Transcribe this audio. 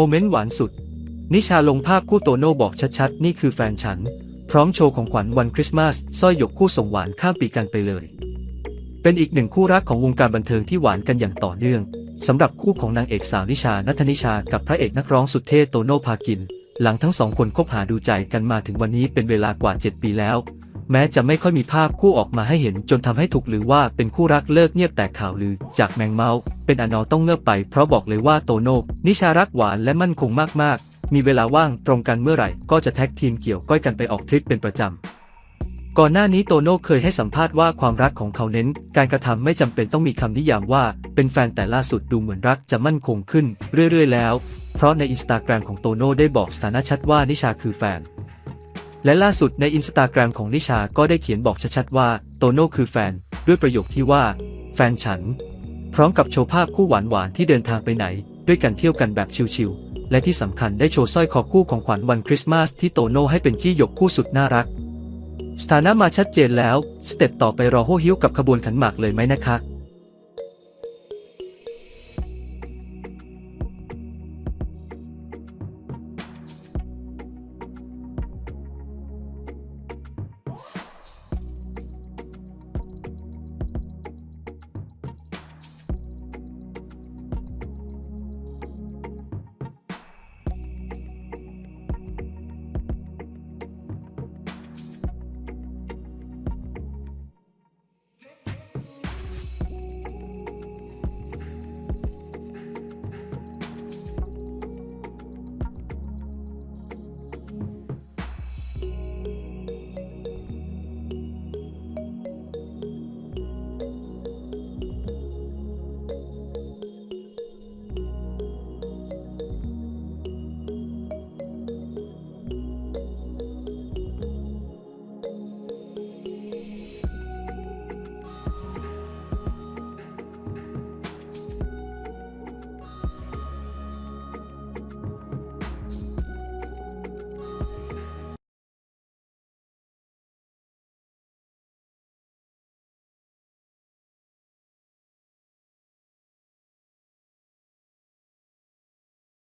โมเมนต์หวานสุด นิชาลงภาพคู่โตโน่บอกชัดๆ นี่คือแฟนฉัน พร้อมโชว์ของขวัญวันคริสต์มาสสร้อยหยกคู่ส่งหวานข้ามปีกันไปเลย เป็นอีกหนึ่งคู่รักของวงการบันเทิงที่หวานกันอย่างต่อเนื่องสำหรับคู่ของนางเอกสาวนิชานัทนิชากับพระเอกนักร้องสุดเท่โตโน่พากิน หลังทั้งสองคนคบหาดูใจกันมาถึงวันนี้เป็นเวลากว่า 7 ปีแล้ว แม้จะไม่ค่อยมีภาพคู่ออกมาให้เห็นจนทำให้ถูกหรือว่าเป็นคู่รักเลิกเงียบแต่ข่าวลือ จากแมงเมาส์เป็นอนอต้องเงือบไปเพราะบอกเลยว่าโตโน่นิชารักหวานและมั่นคงมากๆ มีเวลาว่างตรงกันเมื่อไหร่ ก็จะแท็กทีมเกี่ยวก้อยกันไปออกทริปเป็นประจำก่อนหน้านี้โตโน่เคยให้สัมภาษณ์ว่าความรักของเขาเน้น การกระทำไม่จำเป็นต้องมีคำนิยามว่า เป็นแฟนแต่ล่าสุดดูเหมือนรักจะมั่นคงขึ้น เรื่อยๆแล้ว เพราะในอินสตาแกรมของโตโน่ได้บอกสถานะชัดว่านิชาคือแฟน และล่าสุดในอินสตาแกรมของนิชาก็ได้เขียนบอกชัดๆว่าโตโน่คือแฟน ด้วยประโยคที่ว่า แฟนฉัน พร้อมกับโชว์ภาพคู่หวานๆที่เดินทางไปไหน ด้วยกันเที่ยวกันแบบชิลๆและที่สำคัญได้โชว์สร้อยคอคู่ของขวัญวันคริสต์มาสที่โตโน่ให้เป็นจี้หยกคู่สุดน่ารัก สถานะมาชัดเจนแล้ว สเต็ปต่อไปรอโฮฮิ้วกับขบวนขันหมากเลยไหมนะคะ